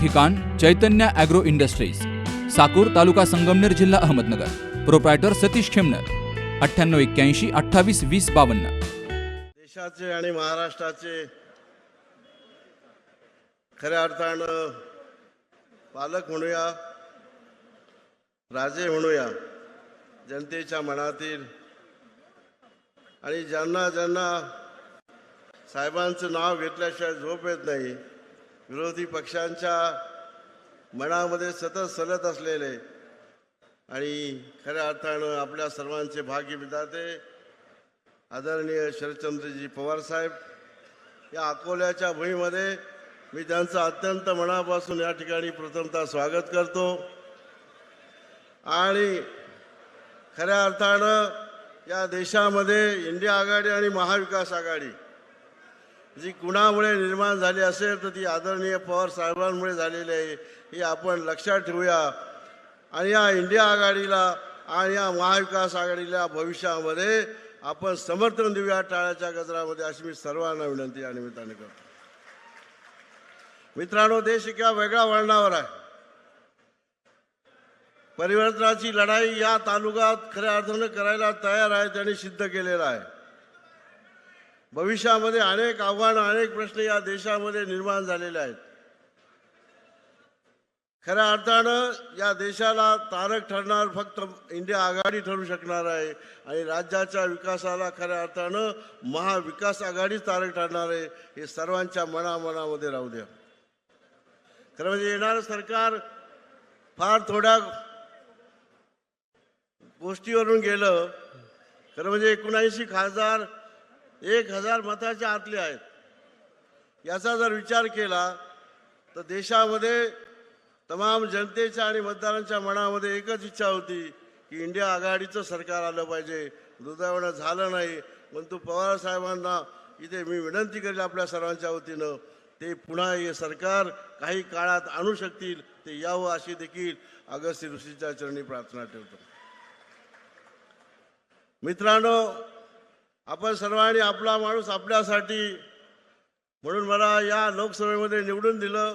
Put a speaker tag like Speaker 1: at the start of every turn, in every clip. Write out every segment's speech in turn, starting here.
Speaker 1: ठिकाण Chaitanya agro industries Sakur तालुका संगमनेर जिल्हा Ahmednagar. Proprietor Satish Khemnar अठ्ठ्याण्णव एक्क्याऐंशी अठ्ठावीस वीस बावन्न.
Speaker 2: देशाचे आणि महाराष्ट्राचे खऱ्या अर्थानं पालक म्हणूया राजे म्हणूया जनतेच्या मनातील आणि ज्यांना ज्यांना साहेबांचं नाव घेतल्याशिवाय झोप येत नाही विरोधी पक्षांच्या मनामध्ये सतत सलत असलेले आणि खऱ्या अर्थानं आपल्या सर्वांचे भाग्य विधाते आदरणीय शरदचंद्रजी पवार साहेब. या अकोल्याच्या भूमीमध्ये मी त्यांचं अत्यंत मनापासून या ठिकाणी प्रथमतः स्वागत करतो. आणि खऱ्या अर्थानं या देशामध्ये इंडिया आघाडी आणि महाविकास आघाडी जी कुणामुळे निर्माण झाली असेल तर ती आदरणीय पवार साहेबांमुळे झालेली आहे. हे आपण लक्षात ठेवूया. आणि या इंडिया आघाडीला आणि या महाविकास आघाडीला भविष्यामध्ये आपण समर्थन देऊया. टाळ्याच्या गजरामध्ये अशी मी सर्वांना विनंती या निमित्ताने करतो. मित्रांनो देश एका वेगळ्या वळणावर आहे. परिवर्तनाची लढाई या तालुक्यात खऱ्या अर्थानं करायला तयार आहे त्यांनी सिद्ध केलेला आहे. भविष्यामध्ये अनेक आव्हानं अनेक प्रश्न या देशामध्ये निर्माण झालेले आहेत. खऱ्या अर्थानं या देशाला तारक ठरणार फक्त इंडिया आघाडी ठरू शकणार आहे आणि राज्याच्या विकासाला खऱ्या अर्थानं महाविकास आघाडी तारक ठरणार आहे हे सर्वांच्या मनामनामध्ये राहू द्या. खरं म्हणजे येणारं सरकार फार थोड्या गोष्टीवरून गेलं. खरं म्हणजे एकोणऐंशी खासदार एक हजार मताच्या आतले आहेत. याचा जर विचार केला तर देशामध्ये तमाम जनतेच्या आणि मतदारांच्या मनामध्ये एकच इच्छा होती की इंडिया आघाडीचं सरकार आलं पाहिजे. दुर्दैवानं झालं नाही. परंतु पवार साहेबांना इथे मी विनंती करेल आपल्या सर्वांच्या वतीनं ते पुन्हा हे सरकार काही काळात आणू शकतील ते यावं अशी देखील अगस्ती ऋषीच्या चरणी प्रार्थना ठेवतो. मित्रांनो आपण सर्वांनी आपला माणूस आपल्यासाठी म्हणून मला या लोकसभेमध्ये निवडून दिलं.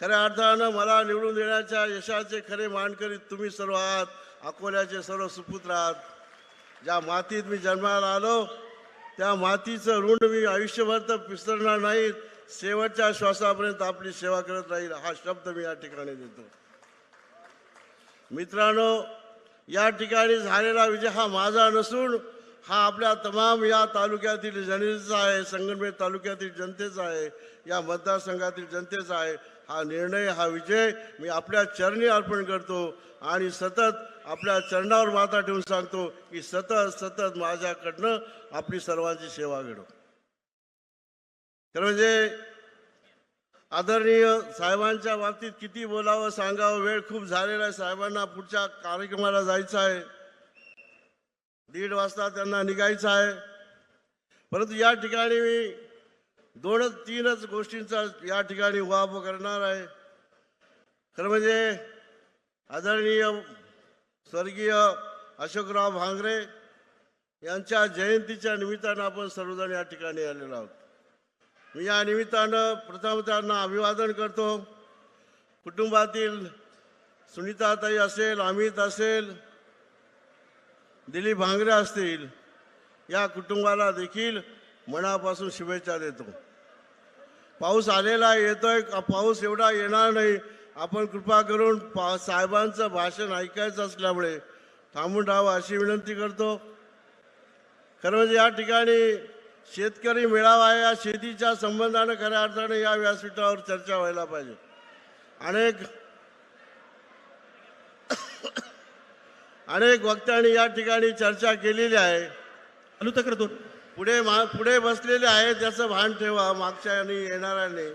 Speaker 2: खऱ्या अर्थानं मला निवडून देण्याच्या यशाचे खरे मानकरी तुम्ही सर्व आहात अकोल्याचे सर्व सुपुत्र आहात. ज्या मातीत मी जन्माला आलो त्या मातीचं ऋण मी आयुष्यभर तर पिसरणार नाही शेवटच्या श्वासापर्यंत आपली सेवा करत राहील हा शब्द मी या ठिकाणी देतो. मित्रांनो या ठिकाणी झालेला विजय हा माझा नसून हा आपल्या तमाम या तालुक्यातील जनतेचा आहे संगमनेर तालुक्यातील जनतेचा आहे या मतदारसंघातील जनतेचा आहे. हा निर्णय हा विजय मी आपल्या चरणी अर्पण करतो आणि सतत आपल्या चरणावर माता ठेवून सांगतो की सतत सतत माझ्याकडनं आपली सर्वांची सेवा घडो. तर म्हणजे आदरणीय साहेबांच्या बाबतीत किती बोलावं सांगावं वेळ खूप झालेला आहे. साहेबांना पुढच्या कार्यक्रमाला जायचं आहे. दीड वाजता त्यांना निघायचं आहे. परंतु या ठिकाणी मी दोनच तीनच गोष्टींचा या ठिकाणी वाप करणार आहे. खरं म्हणजे आदरणीय स्वर्गीय अशोकराव भांगरे यांच्या जयंतीच्या निमित्तानं आपण सर्वजण या ठिकाणी आलेलो आहोत. मी या निमित्तानं प्रथम त्यांना अभिवादन करतो. कुटुंबातील सुनीताताई असेल अमित असेल दिलीप भांगरे असतील या कुटुंबाला देखील मनापासून शुभेच्छा देतो. पाऊस आलेला येतोय पाऊस एवढा येणार नाही आपण कृपा करून पा साहेबांचं भाषण ऐकायचं असल्यामुळे थांबून राहावं अशी विनंती करतो. खरं म्हणजे या ठिकाणी शेतकरी मेळावा आहे या शेतीच्या संबंधानं खऱ्या अर्थाने या व्यासपीठावर चर्चा व्हायला पाहिजे. अनेक अनेक वक्त्यांनी या ठिकाणी चर्चा केलेली आहे.
Speaker 3: चालू तर करतो
Speaker 2: पुढे मा पुढे बसलेले आहेत त्याचं भान ठेवा मागच्या आणि येणाऱ्याने.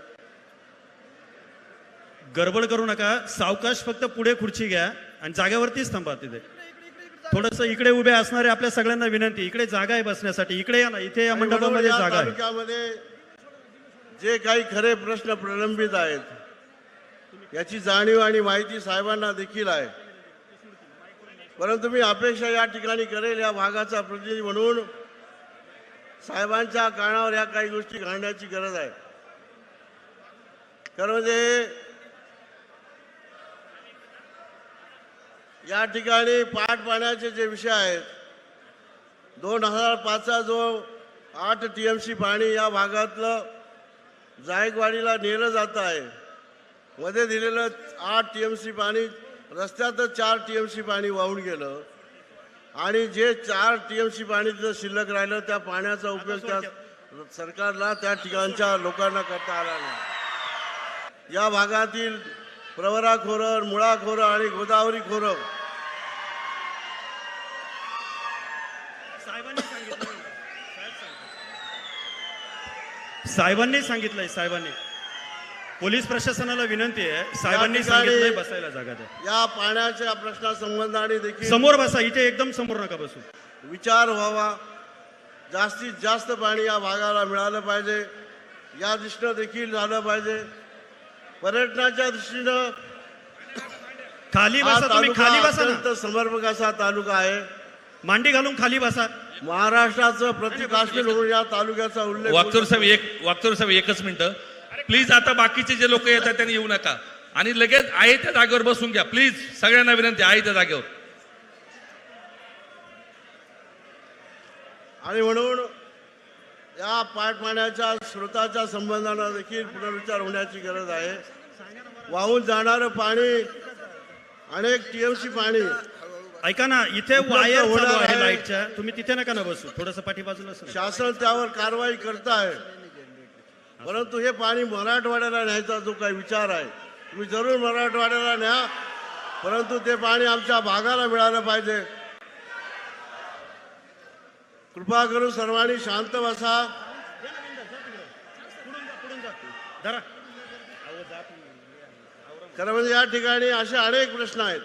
Speaker 3: गडबड करू नका सावकाश फक्त पुढे खुर्ची घ्या आणि जागेवरतीच थांबा तिथे. थोडस इकडे उभे असणारे आपल्या सगळ्यांना विनंती इकडे जागा आहे बसण्यासाठी इकडे या ना इथे या
Speaker 2: आणि म्हणून
Speaker 3: मंडपामध्ये
Speaker 2: या
Speaker 3: जागा आहे.
Speaker 2: जे काही खरे प्रश्न प्रलंबित आहेत याची जाणीव आणि माहिती साहेबांना देखील आहे. परंतु मी अपेक्षा या ठिकाणी करेल या भागाचा प्रतिनिधी म्हणून साहेबांच्या कानावर या काही गोष्टी घालण्याची गरज आहे. खरं म्हणजे या ठिकाणी पाठ पाण्याचे जे विषय आहेत दोन हजार पाचचा जो आठ टी एम सी पाणी या भागातलं जायकवाडीला नेलं जात आहे मध्ये दिलेलं आठ टी एम सी पाणी रस्त्यातच चार टी एम सी पाणी वाहून गेलं. आणि जे चार टी एम सी पाणी तिथं शिल्लक राहिलं त्या पाण्याचा उपयोग त्या सरकारला त्या ठिकाणच्या लोकांना करता आला नाही. या भागातील प्रवरा खोरं मुळा खोरं आणि गोदावरी खोरं
Speaker 3: साहेबांनी सांगितलं साहेबांनी सांगितलंय साहेबांनी. पोलीस प्रशासनाला विनंती आहे. साहेबांनी
Speaker 2: ठिकाणी-
Speaker 3: सांगितलंय बसायला जागा द्या.
Speaker 2: या पाण्याच्या प्रश्नासंबंधाने देखील
Speaker 3: समोर बसा इथे एकदम समोर नका बसू.
Speaker 2: विचार व्हावा. जास्तीत जास्त पाणी या भागाला मिळालं पाहिजे. या दृष्टीनं देखील झालं पाहिजे. पर्यटनाच्या दृष्टीनं
Speaker 3: खाली
Speaker 2: हा
Speaker 3: बसा तुम्ही
Speaker 2: तालुका
Speaker 3: खाली बसा ना.
Speaker 2: अत्यंत समर्पक असा तालुका आहे.
Speaker 3: मांडी घालून खाली बसा.
Speaker 2: महाराष्ट्राचं प्रति काश्मीर म्हणून या तालुक्याचा उल्लेख
Speaker 4: वागचोर साहेब एक वागचोर साहेब एकच मिनिटं. प्लीज आता बाकीचे जे लोक येतात त्यांनी येऊ नका. आणि लगेच आहे त्या जागेवर बसून घ्या. प्लीज सगळ्यांना विनंती आहे त्या जागेवर.
Speaker 2: आणि म्हणून या पाटपाण्याच्या स्रोताच्या संबंधानं देखील पुनर्विचार होण्याची गरज आहे. वाहून जाणारं पाणी अनेक टीएमसी पाणी
Speaker 3: ऐका ना इथे वायर
Speaker 2: होणार
Speaker 3: आहे. लाईटच्या. तुम्ही तिथे नका ना बसू. थोडस पाठी बाजूला सरा.
Speaker 2: शासन त्यावर कारवाई करत आहे परंतु हे पाणी मराठवाड्याला न्यायचा जो काही विचार आहे तुम्ही जरूर मराठवाड्याला न्या. परंतु ते पाणी आमच्या भागाला मिळालं पाहिजे. कृपा करून सर्वांनी शांत बसा. खरं म्हणजे या ठिकाणी असे अनेक प्रश्न आहेत.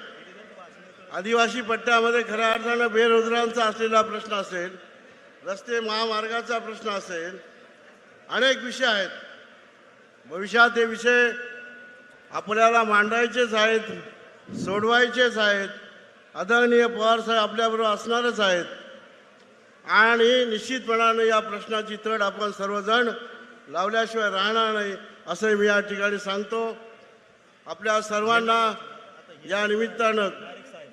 Speaker 2: आदिवासी पट्ट्यामध्ये खऱ्या अर्थानं बेरोजगारांचा असलेला प्रश्न असेल रस्ते महामार्गाचा प्रश्न असेल अनेक विषय आहेत. भविष्यात हे विषय आपल्याला मांडायचेच आहेत सोडवायचेच आहेत. आदरणीय पवारसाहेब आपल्याबरोबर असणारच आहेत. आणि निश्चितपणाने या प्रश्नाची तड आपण सर्वजण लावल्याशिवाय राहणार नाही असं मी या ठिकाणी सांगतो. आपल्या सर्वांना या निमित्तानं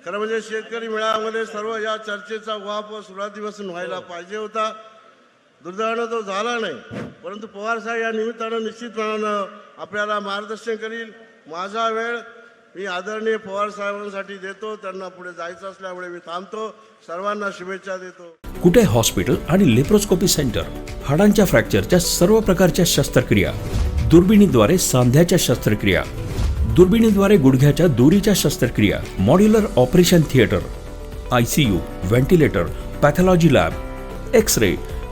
Speaker 2: खरं म्हणजे शेतकरी मेळाव्यामध्ये सर्व या चर्चेचा उहापोह सुरुवातीपासून व्हायला पाहिजे होता. दुर्दैवानं तो झाला नाही. परंतु पवारसाहेब या निमित्तानं निश्चितपणानं आपल्याला मार्गदर्शन करील. माझा वेळ मी आदरणीय पवारसाहेबांसाठी देतो. त्यांना पुढे जायचं असल्यामुळे मी थांबतो. सर्वांना शुभेच्छा देतो.
Speaker 5: कुठे हॉस्पिटल आणि लेप्रोस्कोपी सेंटर? हाडांच्या फ्रॅक्चरच्या सर्व प्रकारच्या शस्त्रक्रिया. दुर्बिणीद्वारे सांध्याच्या शस्त्रक्रिया. दुर्बिणीद्वारे गुडघ्याच्या दोरीच्या शस्त्रक्रिया. Modular operation theatre. I C U ventilator pathology lab. X ray